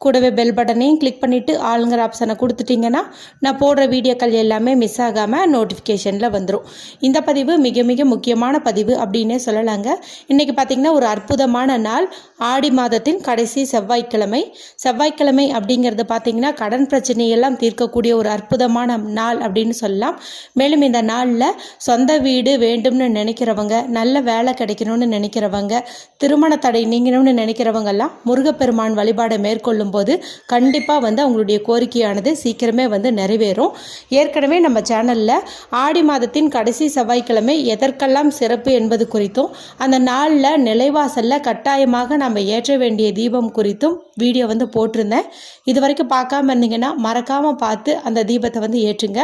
கூடவே பெல் பட்டனையும் கிளிக் பண்ணிவிட்டு ஆளுங்கிற ஆப்ஷனை கொடுத்துட்டிங்கன்னா நான் போடுற வீடியோக்கள் எல்லாமே மிஸ் ஆகாமல் நோட்டிஃபிகேஷனில் வந்துடும் இந்த பதிவு மிக மிக முக்கியமான பதிவு அப்படின்னே சொல்லலாங்க. இன்றைக்கி பார்த்திங்கன்னா ஒரு அற்புதமான நாள். ஆடி மாதத்தின் கடைசி செவ்வாய்க்கிழமை. செவ்வாய்க்கிழமை அப்படிங்கிறது பார்த்திங்கன்னா கடன் பிரச்சனையெல்லாம் தீர்க்கக்கூடிய ஒரு அற்புதமான நாள் அப்படின்னு சொல்லலாம். மேலும் இந்த நாளில் சொந்த வீடு வேண்டும்னு நினைக்கிறவங்க நல்ல வேலை கிடைக்கணும்னு நினைக்கிறவங்க திருமண தடை நீங்கணும்னு நினைக்கிறவங்கெல்லாம் முருகப்பெருமான் வழிபாடை மேற்கொள்ளும் போது கண்டிப்பாக வந்து அவங்களுடைய கோரிக்கையானது சீக்கிரமே வந்து நிறைவேறும். ஏற்கனவே நம்ம சேனலில் ஆடி மாதத்தின் கடைசி செவ்வாய்க்கிழமை எதற்கெல்லாம் சிறப்பு என்பது குறித்தும் அந்த நாளில் நிலைவாசலில் கட்டாயமாக நம்ம ஏற்ற வேண்டிய தீபம் குறித்தும் வீடியோ வந்து போட்டிருந்தேன். இது வரைக்கும் பார்க்காம இருந்தீங்கன்னா மறக்காமல் பார்த்து அந்த தீபத்தை வந்து ஏற்றுங்க.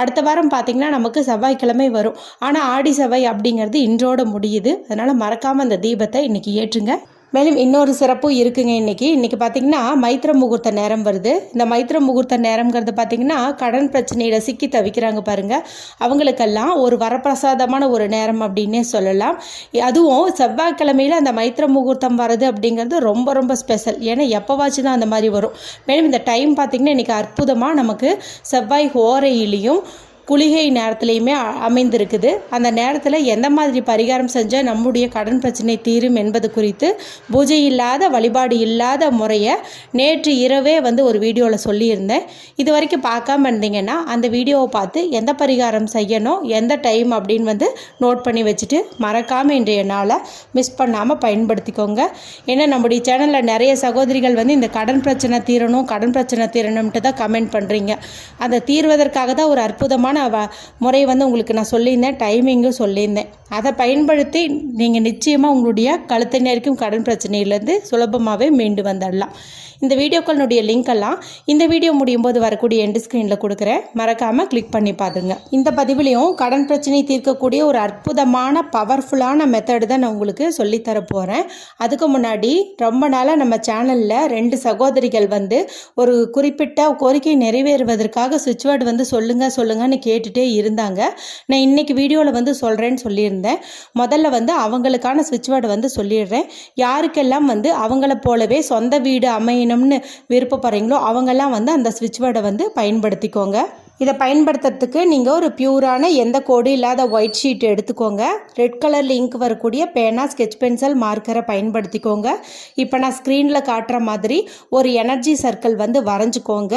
அடுத்த வாரம் பார்த்திங்கன்னா நமக்கு செவ்வாய்க்கிழமை வரும். ஆனால் ஆடி செவ்வாய் அப்படிங்கிறது இன்றோட முடியுது. அதனால் மறக்காமல் அந்த தீபத்தை இன்றைக்கி ஏற்றுங்க. மேலும் இன்னொரு சிறப்பும் இருக்குங்க இன்றைக்கி இன்றைக்கி பார்த்திங்கன்னா மைத்திர முகூர்த்த நேரம் வருது. இந்த மைத்திர முகூர்த்த நேரங்கிறது பார்த்திங்கன்னா கடன் பிரச்சனையில் சிக்கி தவிக்கிறாங்க பாருங்கள் அவங்களுக்கெல்லாம் ஒரு வரப்பிரசாதமான ஒரு நேரம் அப்படின்னே சொல்லலாம். அதுவும் செவ்வாய்க்கிழமையில் அந்த மைத்திர முகூர்த்தம் வருது அப்படிங்கிறது ரொம்ப ரொம்ப ஸ்பெஷல். ஏன்னா எப்போவாச்சும் தான் அந்த மாதிரி வரும். மேலும் இந்த டைம் பார்த்திங்கன்னா இன்றைக்கி அற்புதமாக நமக்கு செவ்வாய் ஹோரையிலையும் குளிகை நேரத்துலையுமே அமைந்திருக்குது. அந்த நேரத்தில் எந்த மாதிரி பரிகாரம் செஞ்சால் நம்முடைய கடன் பிரச்சனை தீரும் என்பது குறித்து பூஜை இல்லாத வழிபாடு இல்லாத முறையை நேற்று இரவே வந்து ஒரு வீடியோவில் சொல்லியிருந்தேன். இது வரைக்கும் பார்க்காம இருந்தீங்கன்னா அந்த வீடியோவை பார்த்து எந்த பரிகாரம் செய்யணும் எந்த டைம் அப்படின்னு வந்து நோட் பண்ணி வச்சுட்டு மறக்காமல் இன்றைய நாளை மிஸ் பண்ணாமல் பயன்படுத்திக்கோங்க. ஏன்னா நம்முடைய சேனலில் நிறைய சகோதரிகள் வந்து இந்த கடன் பிரச்சனை தீரணும் கடன் பிரச்சனை தீரணும்ட்டு தான் கமெண்ட் பண்ணுறீங்க அந்த தீர்வதற்காக தான் ஒரு அற்புதமான முறை வந்து உங்களுக்கு நான் சொல்லியிருந்தேன் டைமிங்கும் சொல்லியிருந்தேன். அதை பயன்படுத்தி நீங்கள் நிச்சயமாக உங்களுடைய கழுத்தை நேருக்கும் கடன் பிரச்சனையிலேருந்து சுலபமாகவே மீண்டு வந்துடலாம். இந்த வீடியோக்களுடைய லிங்க் எல்லாம் இந்த வீடியோ முடியும் போது வரக்கூடிய எண்டு ஸ்க்ரீனில் கொடுக்குறேன். மறக்காமல் கிளிக் பண்ணி பாருங்க. இந்த பதிவிலையும் கடன் பிரச்சனை தீர்க்கக்கூடிய ஒரு அற்புதமான பவர்ஃபுல்லான மெத்தடு தான் நான் உங்களுக்கு சொல்லித்தர போகிறேன் அதுக்கு முன்னாடி ரொம்ப நாளாக நம்ம சேனலில் ரெண்டு சகோதரிகள் வந்து ஒரு குறிப்பிட்ட கோரிக்கை நிறைவேறுவதற்காக சுவிட்ச் வேர்டு வந்து சொல்லுங்கள் சொல்லுங்கன்னு கேட்டுகிட்டே இருந்தாங்க. நான் இன்றைக்கி வீடியோவில் வந்து சொல்கிறேன்னு சொல்லியிருந்தேன். முதல்ல வந்து அவங்களுக்கான சுவிட்ச் வேர்டு வந்து சொல்லிடுறேன். யாருக்கெல்லாம் வந்து அவங்கள போலவே சொந்த வீடு அமையணும்னு விருப்பப்படுறீங்களோ அவங்கெல்லாம் வந்து அந்த சுவிட்ச் வேர்டை வந்து பயன்படுத்திக்கோங்க. இதை பயன்படுத்துறதுக்கு நீங்கள் ஒரு பியூரான எந்த கோடு இல்லாத ஒயிட் ஷீட் எடுத்துக்கோங்க. ரெட் கலரில் இங்க் வரக்கூடிய பேனா ஸ்கெட்ச் பென்சில் மார்க்கரை பயன்படுத்திக்கோங்க. இப்போ நான் ஸ்க்ரீனில் காட்டுற மாதிரி ஒரு எனர்ஜி சர்க்கிள் வந்து வரைஞ்சிக்கோங்க.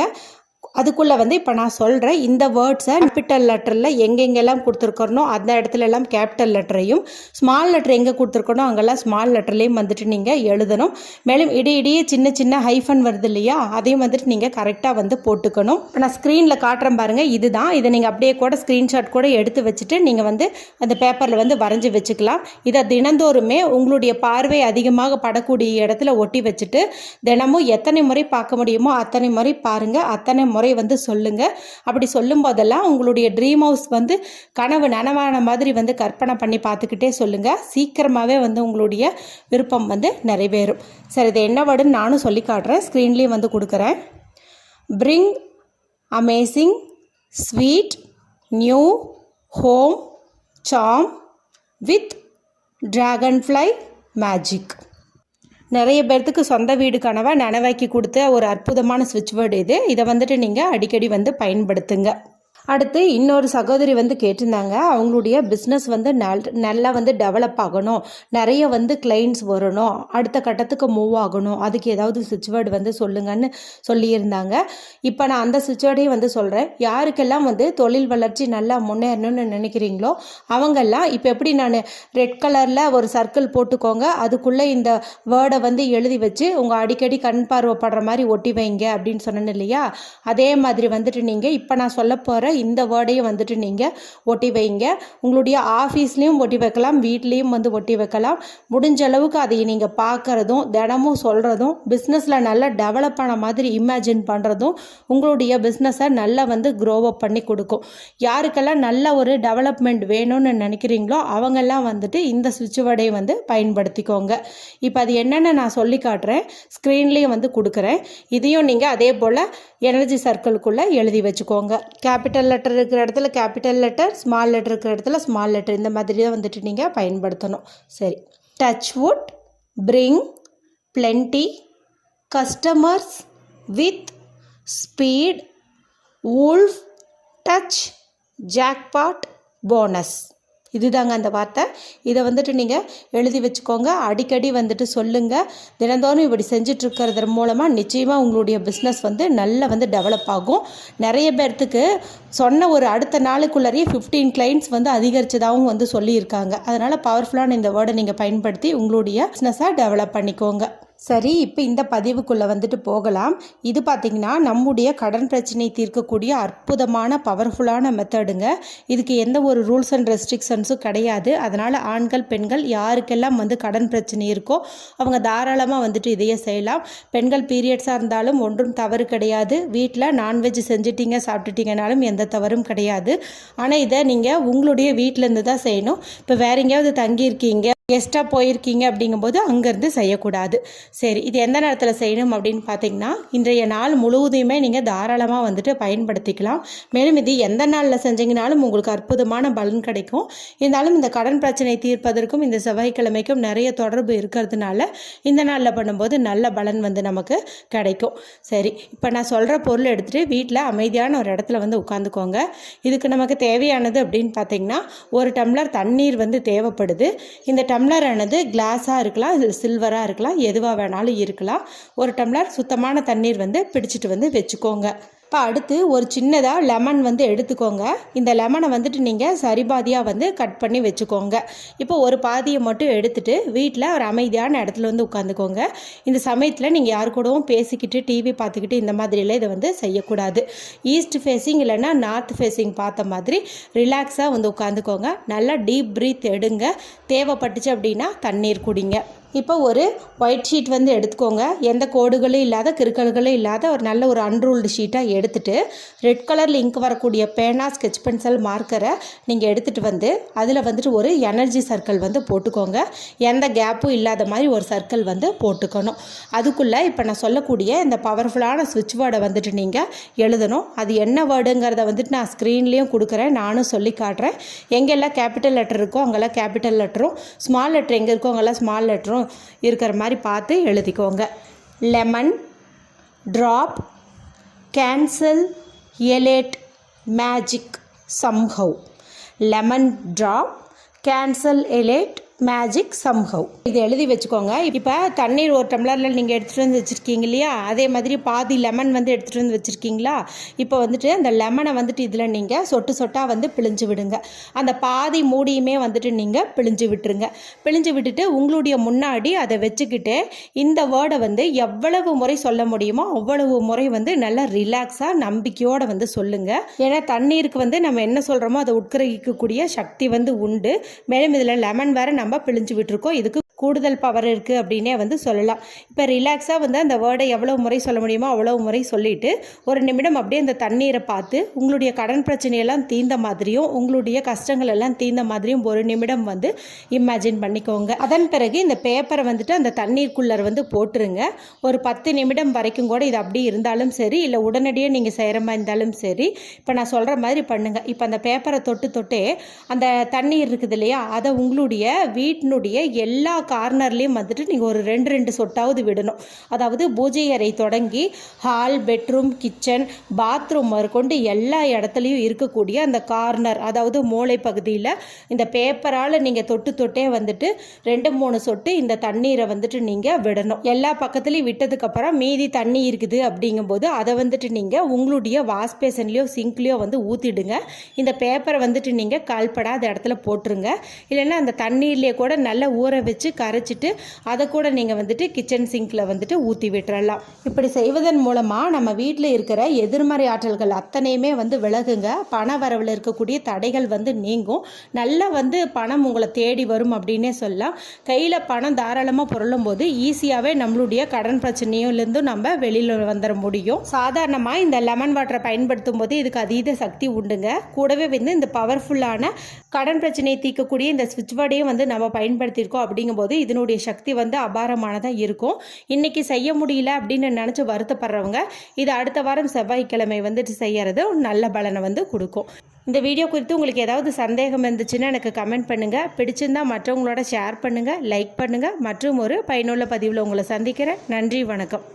அதுக்குள்ளே வந்து இப்போ நான் சொல்கிறேன் இந்த வேர்ட்ஸை கேபிட்டல் லெட்டரில் எங்கெங்கெல்லாம் கொடுத்துருக்கணும் அந்த இடத்துல எல்லாம் கேபிட்டல் லெட்டரையும் ஸ்மால் லெட்டர் எங்கே கொடுத்துருக்கணும் அங்கெல்லாம் ஸ்மால் லெட்டர்லேயும் வந்துட்டு நீங்கள் எழுதணும். மேலும் இடையிடையே சின்ன சின்ன ஹைஃபன் வருது இல்லையா அதையும் வந்துட்டு நீங்கள் கரெக்டாக வந்து போட்டுக்கணும். இப்போ நான் ஸ்க்ரீனில் காட்டுறேன் பாருங்கள் இதுதான். இதை நீங்கள் அப்படியே கூட ஸ்க்ரீன்ஷாட் கூட எடுத்து வச்சுட்டு நீங்கள் வந்து அந்த பேப்பரில் வந்து வரைஞ்சி வச்சுக்கலாம். இதை தினந்தோறுமே உங்களுடைய பார்வை அதிகமாக படக்கூடிய இடத்துல ஒட்டி வச்சுட்டு தினமும் எத்தனை முறை பார்க்க முடியுமோ அத்தனை முறை பாருங்கள் அத்தனை முறை வந்து சொல்லுங்கள் அப்படி சொல்லும் போதெல்லாம் உங்களுடைய ட்ரீம் ஹவுஸ் வந்து கனவு நனவான மாதிரி வந்து கற்பனை பண்ணி பார்த்துக்கிட்டே சொல்லுங்கள் சீக்கிரமாகவே வந்து உங்களுடைய விருப்பம் வந்து நிறைவேறும். சரி இது என்ன வேர்டுன்னு நானும் சொல்லி காட்டுறேன். ஸ்க்ரீன்லேயும் வந்து கொடுக்குறேன். Bring amazing sweet new home some with dragon fly magic நிறைய பேர்த்துக்கு சொந்த வீடு கனவை நனவாக்கி கொடுத்த ஒரு அற்புதமான சுவிட்ச் வேர்டு இது. இதை வந்துட்டு நீங்கள் அடிக்கடி வந்து பயன்படுத்துங்க. அடுத்து இன்னொரு சகோதரி வந்து கேட்டிருந்தாங்க அவங்களுடைய பிஸ்னஸ் வந்து நல் நல்லா வந்து டெவலப் ஆகணும் நிறைய வந்து கிளைண்ட்ஸ் வரணும் அடுத்த கட்டத்துக்கு மூவ் ஆகணும் அதுக்கு ஏதாவது சுவிட்ச்வேர்டு வந்து சொல்லுங்கன்னு சொல்லியிருந்தாங்க. இப்போ நான் அந்த சுவிட்ச்வேர்டையும் வந்து சொல்கிறேன் யாருக்கெல்லாம் வந்து தொழில் வளர்ச்சி நல்லா முன்னேறணும்னு நினைக்கிறீங்களோ அவங்கெல்லாம் இப்போ எப்படி நான் ரெட் கலரில் ஒரு சர்க்கிள் போட்டுக்கோங்க அதுக்குள்ளே இந்த வேர்டை வந்து எழுதி வச்சு உங்கள் அடிக்கடி கண் பார்வைப்படுற மாதிரி ஒட்டி வைங்க அப்படின்னு சொன்னேன் இல்லையா? அதே மாதிரி வந்துட்டு நீங்கள் இப்போ நான் சொல்ல போகிற இந்த வேர்டையும் வந்துட்டு நீங்கள் ஒட்டி வைங்க. உங்களுடைய ஆஃபீஸ்லேயும் ஒட்டி வைக்கலாம் வீட்லேயும் வந்து ஒட்டி வைக்கலாம். முடிஞ்ச அளவுக்கு அதை நீங்கள் பார்க்குறதும் தினமும் சொல்கிறதும் பிஸ்னஸில் நல்லா டெவலப் ஆன மாதிரி இமேஜின் பண்ணுறதும் உங்களுடைய பிஸ்னஸை நல்லா வந்து க்ரோ அப் பண்ணி கொடுக்கும். யாருக்கெல்லாம் நல்ல ஒரு டெவலப்மெண்ட் வேணும்னு நினைக்கிறீங்களோ அவங்கெல்லாம் வந்துட்டு இந்த சுவிட்ச் வடையை வந்து பயன்படுத்திக்கோங்க. இப்போ அது என்னென்னு நான் சொல்லி காட்டுறேன். ஸ்க்ரீன்லேயும் வந்து கொடுக்குறேன். இதையும் நீங்கள் அதே போல் எனர்ஜி சர்க்கிளுக்குள்ளே எழுதி வச்சுக்கோங்க. கேபிட்டல் கேபிட்டல் லெட்டர் இருக்கிற இடத்துல கேபிட்டல் லெட்டர் ஸ்மால் லெட்டர் இருக்கிற இடத்துல ஸ்மால் லெட்டர் இந்த மாதிரி தான் வந்துட்டு நீங்கள் பயன்படுத்தணும். சரி. Touch wood bring plenty customers with speed wolf touch jackpot bonus இதுதாங்க அந்த வார்த்தை. இதை வந்துட்டு நீங்கள் எழுதி வச்சுக்கோங்க. அடிக்கடி வந்துட்டு சொல்லுங்கள் தினந்தோறும் இப்படி செஞ்சிட்ருக்கிறது மூலமாக நிச்சயமாக உங்களுடைய பிஸ்னஸ் வந்து நல்லா வந்து டெவலப் ஆகும். நிறைய பேர்த்துக்கு சொன்ன ஒரு அடுத்த நாளுக்குள்ளேயே ஃபிஃப்டீன் கிளைண்ட்ஸ் வந்து அதிகரிச்சதாகவும் வந்து சொல்லியிருக்காங்க. அதனால் பவர்ஃபுல்லான இந்த வேர்டை நீங்கள் பயன்படுத்தி உங்களுடைய பிஸ்னஸை டெவலப் பண்ணிக்கோங்க. சரி இப்போ இந்த பதிவுக்குள்ளே வந்துட்டு போகலாம். இது பார்த்திங்கன்னா நம்முடைய கடன் பிரச்சனை தீர்க்கக்கூடிய அற்புதமான பவர்ஃபுல்லான மெத்தடுங்க இதுக்கு எந்த ஒரு ரூல்ஸ் அண்ட் ரெஸ்ட்ரிக்ஷன்ஸும் கிடையாது. அதனால் ஆண்கள் பெண்கள் யாருக்கெல்லாம் வந்து கடன் பிரச்சனை இருக்கோ அவங்க தாராளமாக வந்துட்டு இதையே செய்யலாம். பெண்கள் பீரியட்ஸாக இருந்தாலும் ஒன்றும் தவறு கிடையாது. வீட்டில் நான்வெஜ் செஞ்சிட்டிங்க சாப்பிட்டுட்டிங்கனாலும் எந்த தவறும் கிடையாது. ஆனால் இதை நீங்கள் உங்களுடைய வீட்டிலேருந்து தான் செய்யணும். இப்போ வேற எங்கேயாவது தங்கியிருக்கீங்க கெஸ்ட்டாக போயிருக்கீங்க அப்படிங்கும்போது அங்கேருந்து செய்யக்கூடாது. சரி இது எந்த நேரத்தில் செய்யணும் அப்படின்னு பார்த்தீங்கன்னா இன்றைய நாள் முழுவதையுமே நீங்கள் தாராளமாக வந்துட்டு பயன்படுத்திக்கலாம். மேலும் இது எந்த நாளில் செஞ்சீங்கனாலும் உங்களுக்கு அற்புதமான பலன் கிடைக்கும். இருந்தாலும் இந்த கடன் பிரச்சனை தீர்ப்பதற்கும் இந்த செவ்வாய்க்கிழமைக்கும் நிறைய தொடர்பு இருக்கிறதுனால இந்த நாளில் பண்ணும்போது நல்ல பலன் வந்து நமக்கு கிடைக்கும். சரி இப்போ நான் சொல்கிற பொருள் எடுத்துகிட்டு வீட்டில் அமைதியான ஒரு இடத்துல வந்து உட்காந்துக்கோங்க. இதுக்கு நமக்கு தேவையானது அப்படின்னு பார்த்தீங்கன்னா ஒரு டம்ளர் தண்ணீர் வந்து தேவைப்படுது. இந்த டம்ளர் ஆனது கிளாஸாக இருக்கலாம் இது சில்வராக இருக்கலாம் எதுவாக வேணாலும் இருக்கலாம். ஒரு டம்ளர் சுத்தமான தண்ணீர் வந்து பிடிச்சிட்டு வந்து வச்சுக்கோங்க. இப்போ அடுத்து ஒரு சின்னதாக லெமன் வந்து எடுத்துக்கோங்க. இந்த லெமனை வந்துட்டு நீங்கள் சரிபாதியாக வந்து கட் பண்ணி வச்சுக்கோங்க. இப்போ ஒரு பாதியை மட்டும் எடுத்துகிட்டு வீட்டில் ஒரு அமைதியான இடத்துல வந்து உட்காந்துக்கோங்க. இந்த சமயத்தில் நீங்கள் யார் கூடவும் பேசிக்கிட்டு டிவி பார்த்துக்கிட்டு இந்த மாதிரிலாம் இதை வந்து செய்யக்கூடாது. ஈஸ்ட் ஃபேஸிங் இல்லைன்னா நார்த் ஃபேஸிங் பார்த்த மாதிரி ரிலாக்ஸாக வந்து உட்காந்துக்கோங்க. நல்லா டீப் ப்ரீத் எடுங்க. தேவைப்பட்டுச்சு அப்படின்னா தண்ணீர் குடிங்க. இப்போ ஒரு ஒயிட் ஷீட் வந்து எடுத்துக்கோங்க. எந்த கோடுகளும் இல்லாத கிறுக்கல்களும் இல்லாத ஒரு நல்ல ஒரு அன்ரூல்டு ஷீட்டாக எடுத்துகிட்டு ரெட் கலரில் இங்க் வரக்கூடிய பேனா ஸ்கெச் பென்சில் மார்க்கரை நீங்கள் எடுத்துகிட்டு வந்து அதில் வந்துட்டு ஒரு எனர்ஜி சர்க்கிள் வந்து போட்டுக்கோங்க. எந்த கேப்பும் இல்லாத மாதிரி ஒரு சர்க்கிள் வந்து போட்டுக்கணும். அதுக்குள்ளே இப்போ நான் சொல்லக்கூடிய இந்த பவர்ஃபுல்லான சுவிட்ச் வேர்டை வந்துட்டு நீங்கள் எழுதணும். அது என்ன வேர்டுங்கிறத வந்துட்டு நான் ஸ்க்ரீன்லேயும் கொடுக்குறேன் நானும் சொல்லி காட்டுறேன். எங்கெல்லாம் கேபிட்டல் லெட்டர் இருக்கோ அங்கெல்லாம் கேபிட்டல் லெட்டரும் ஸ்மால் லெட்டர் எங்கே இருக்கோ அங்கெல்லாம் ஸ்மால் லெட்டரும் இருக்கிற மாதிரி பார்த்து எழுதிக்கோங்க. Lemon drop cancel elate magic somehow lemon drop cancel elate magic somehow இது எழுதி வச்சுக்கோங்க. இப்போ தண்ணீர் ஒரு டம்ளரில் நீங்கள் எடுத்துகிட்டு வந்து வச்சுருக்கீங்க இல்லையா? அதே மாதிரி பாதி லெமன் வந்து எடுத்துகிட்டு வந்து வச்சுருக்கீங்களா? இப்போ வந்துட்டு அந்த லெமனை வந்துட்டு இதில் நீங்கள் சொட்டு சொட்டாக வந்து பிழிஞ்சு விடுங்க. அந்த பாதி மூடியுமே வந்துட்டு நீங்கள் பிழிஞ்சு விட்டுருங்க. பிழிஞ்சு விட்டுட்டு உங்களுடைய முன்னாடி அதை வச்சுக்கிட்டு இந்த வேர்டை வந்து எவ்வளவு முறை சொல்ல முடியுமோ அவ்வளவு முறை வந்து நல்லா ரிலாக்ஸாக நம்பிக்கையோடு வந்து சொல்லுங்கள் ஏன்னா தண்ணீருக்கு வந்து நம்ம என்ன சொல்கிறோமோ அதை உட்கிரகிக்கக்கூடிய சக்தி வந்து உண்டு. மேலும் இதில் லெமன் வேறு நம்ம பிழிஞ்சு விட்டுருக்கோம். இதுக்கு கூடுதல் பவர் இருக்குது அப்படின்னே வந்து சொல்லலாம். இப்போ ரிலாக்ஸாக வந்து அந்த வேர்டை எவ்வளோ முறை சொல்ல முடியுமோ அவ்வளோ முறை சொல்லிவிட்டு ஒரு நிமிடம் அப்படியே அந்த தண்ணீரை பார்த்து உங்களுடைய கடன் பிரச்சனையெல்லாம் தீர்ந்த மாதிரியும் உங்களுடைய கஷ்டங்கள் எல்லாம் தீர்ந்த மாதிரியும் ஒரு நிமிடம் வந்து இமேஜின் பண்ணிக்கோங்க. அதன் பிறகு இந்த பேப்பரை வந்துட்டு அந்த தண்ணீர்க்குள்ளர் வந்து போட்டுருங்க. ஒரு பத்து நிமிடம் வரைக்கும் கூட இது அப்படி இருந்தாலும் சரி இல்லை உடனடியே நீங்கள் செய்கிற மாதிரி இருந்தாலும் சரி இப்போ நான் சொல்கிற மாதிரி பண்ணுங்கள் இப்போ அந்த பேப்பரை தொட்டு தொட்டே அந்த தண்ணீர் இருக்குது இல்லையா அதை உங்களுடைய வீட்டினுடைய எல்லா கார்னர்லேயும் வந்துட்டு நீங்கள் ஒரு ரெண்டு ரெண்டு சொட்டாவது விடணும். அதாவது பூஜை அறை தொடங்கி ஹால் பெட்ரூம் கிச்சன் பாத்ரூம் முதற்கொண்டு எல்லா இடத்துலையும் இருக்கக்கூடிய அந்த கார்னர் அதாவது மூளை பகுதியில் இந்த பேப்பரால் நீங்கள் தொட்டு தொட்டே வந்துட்டு ரெண்டு மூணு சொட்டு இந்த தண்ணீரை வந்துட்டு நீங்கள் விடணும். எல்லா பக்கத்துலேயும் விட்டதுக்கப்புறம் மீதி தண்ணி இருக்குது அப்படிங்கும்போது அதை வந்துட்டு நீங்கள் உங்களுடைய வாஷ் பேசன்லேயோ சிங்க்லேயோ வந்து ஊற்றிடுங்க இந்த பேப்பரை வந்துட்டு நீங்கள் கால்படாத இடத்துல போட்டுருங்க. இல்லைன்னா அந்த தண்ணீர்லேயே கூட நல்லா ஊற வச்சு கரைச்சிட்டு அதை கூட நீங்கள் வந்துட்டு கிச்சன் சிங்கில் வந்துட்டு ஊற்றி விட்டுறலாம். இப்படி செய்வதன் மூலமாக நம்ம வீட்டில் இருக்கிற எதிர்மறை ஆற்றல்கள் அத்தனையுமே வந்து விலகுங்க. பண வரவில் இருக்கக்கூடிய தடைகள் வந்து நீங்கும். நல்லா வந்து பணம் உங்களை தேடி வரும் அப்படின்னே சொல்லலாம். கையில் பணம் தாராளமாக புரளும் போது ஈஸியாகவே நம்மளுடைய கடன் பிரச்சனையிலேருந்தும் நம்ம வெளியில் வந்துட முடியும். சாதாரணமாக இந்த லெமன் வாட்டரை பயன்படுத்தும் போது இதுக்கு அதீத சக்தி உண்டுங்க. கூடவே வந்து இந்த பவர்ஃபுல்லான கடன் பிரச்சனையை தீர்க்கக்கூடிய இந்த சுவிட்ச் போர்டையும் வந்து நம்ம பயன்படுத்தியிருக்கோம் அப்படிங்கும்போது இதனுடைய சக்தி வந்து அபாரமானதாக இருக்கும். இன்றைக்கி செய்ய முடியல அப்படின்னு நினச்சி வருத்தப்படுறவங்க இது அடுத்த வாரம் செவ்வாய்க்கிழமை வந்துட்டு செய்கிறது நல்ல பலனை வந்து கொடுக்கும். இந்த வீடியோ குறித்து உங்களுக்கு ஏதாவது சந்தேகம் இருந்துச்சுன்னா எனக்கு கமெண்ட் பண்ணுங்கள் பிடிச்சிருந்தா மற்றவங்களோட ஷேர் பண்ணுங்கள் லைக் பண்ணுங்கள் மற்றும் ஒரு பயனுள்ள பதிவில் உங்களை சந்திக்கிறேன். நன்றி வணக்கம்.